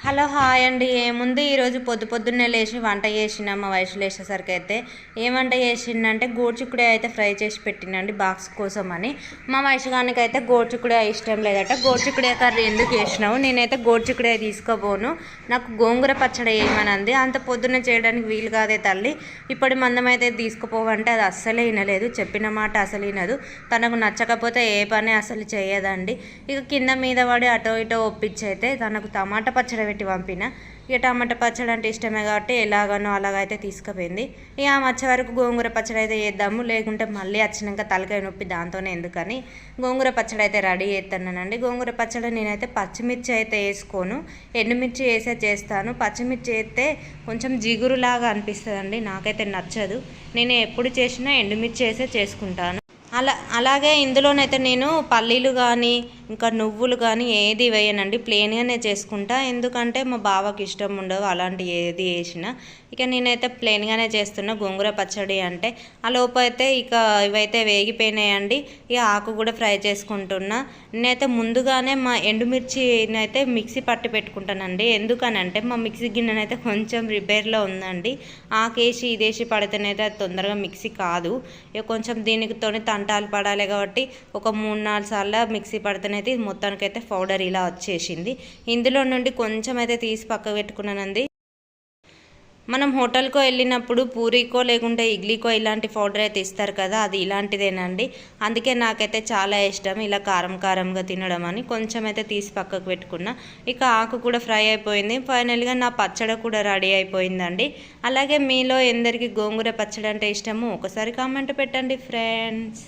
Hello hi అండి. ఏముంది ఈరోజు పొద్దు పొద్దున్నే లేచి వంట చేసిన మా వయసు లేచేసరికి అయితే ఏం వంట చేసిందంటే గోడ్చిక్కుడే అయితే ఫ్రై చేసి పెట్టినండి బాక్స్ కోసం అని మా వయసుగానికి అయితే గోడ్చిక్కుడే ఇష్టం లేదట. గోడ్చిక్కుడే కర్రీ ఎందుకు చేసినావు? నేనైతే గోడ్చిక్కుడే తీసుకోబోను. నాకు గోంగూర పచ్చడి వేయమనంది అంత పొద్దున్న చేయడానికి వీలు కాదే తల్లి. ఇప్పటి మందం అయితే తీసుకుపోవంటే అది అస్సలే వినలేదు. చెప్పిన మాట అసలు వినదు. తనకు నచ్చకపోతే ఏ పని అసలు చేయదండి. ఇక కింద మీద పడి అటో ఇటో ఒప్పించి అయితే తనకు టమాటా పచ్చడి పెట్టి పంపిన. ఇక టమాటా పచ్చడి అంటే ఇష్టమే కాబట్టి ఎలాగనో అలాగైతే తీసుకుపోయింది. ఇక ఆమె వచ్చే వరకు గోంగూర పచ్చడి అయితే చేద్దాము. లేకుంటే మళ్ళీ వచ్చినాక తలకాయ నొప్పి దాంతోనే ఎందుకని. గోంగూర పచ్చడి అయితే రెడీ చేస్తున్నానండి గోంగూర పచ్చడి నేనైతే పచ్చిమిర్చి అయితే వేసుకోను. ఎండుమిర్చి వేసే చేస్తాను. పచ్చిమిర్చి వేస్తే కొంచెం జిగురులాగా అనిపిస్తుందండి. నాకైతే నచ్చదు. నేను ఎప్పుడు చేసినా ఎండుమిర్చి వేసే చేసుకుంటాను. అలా అలాగే ఇందులోనైతే నేను పల్లీలు కానీ ఇంకా నువ్వులు కానీ ఏది వేయనండి ప్లెయిన్గానే చేసుకుంటా. ఎందుకంటే మా బావకి ఇష్టం ఉండవు అలాంటి ఏది వేసినా. ఇక నేనైతే ప్లెయిన్గానే చేస్తున్నా. గోంగూర పచ్చడి అంటే ఆ లోపు అయితే ఇక ఇవైతే వేగిపోయినాయండి. ఇక ఆకు కూడా ఫ్రై చేసుకుంటున్నా. నేనైతే ముందుగానే మా ఎండుమిర్చినైతే మిక్సీ పట్టి పెట్టుకుంటానండి. ఎందుకనంటే మా మిక్సీ గిన్నెనైతే కొంచెం రిపేర్లో ఉందండి. ఆకేసి ఇదేసి పడితేనైతే అది తొందరగా మిక్సీ కాదు. ఇక కొంచెం దీనితోనే తంటాలు పడాలి కాబట్టి ఒక మూడు నాలుగు సార్లు మిక్సీ పడితేనే పడితేనైతే మొత్తానికైతే పౌడర్ ఇలా వచ్చేసింది. ఇందులో నుండి కొంచెం అయితే తీసి పక్క పెట్టుకున్నానండి. మనం హోటల్కో వెళ్ళినప్పుడు పూరీకో లేకుంటే ఇడ్లీకో ఇలాంటి పౌడర్ అయితే ఇస్తారు కదా అది ఇలాంటిదేనండి. అందుకే నాకైతే చాలా ఇష్టం ఇలా కారం కారంగా తినడం అని. కొంచెం అయితే తీసి పక్కకు పెట్టుకున్నా. ఇక ఆకు కూడా ఫ్రై అయిపోయింది. ఫైనల్గా నా పచ్చడి కూడా రెడీ అయిపోయిందండి. అలాగే మీలో ఎందరికి గోంగూర పచ్చడి అంటే ఇష్టము ఒకసారి కామెంట్ పెట్టండి ఫ్రెండ్స్.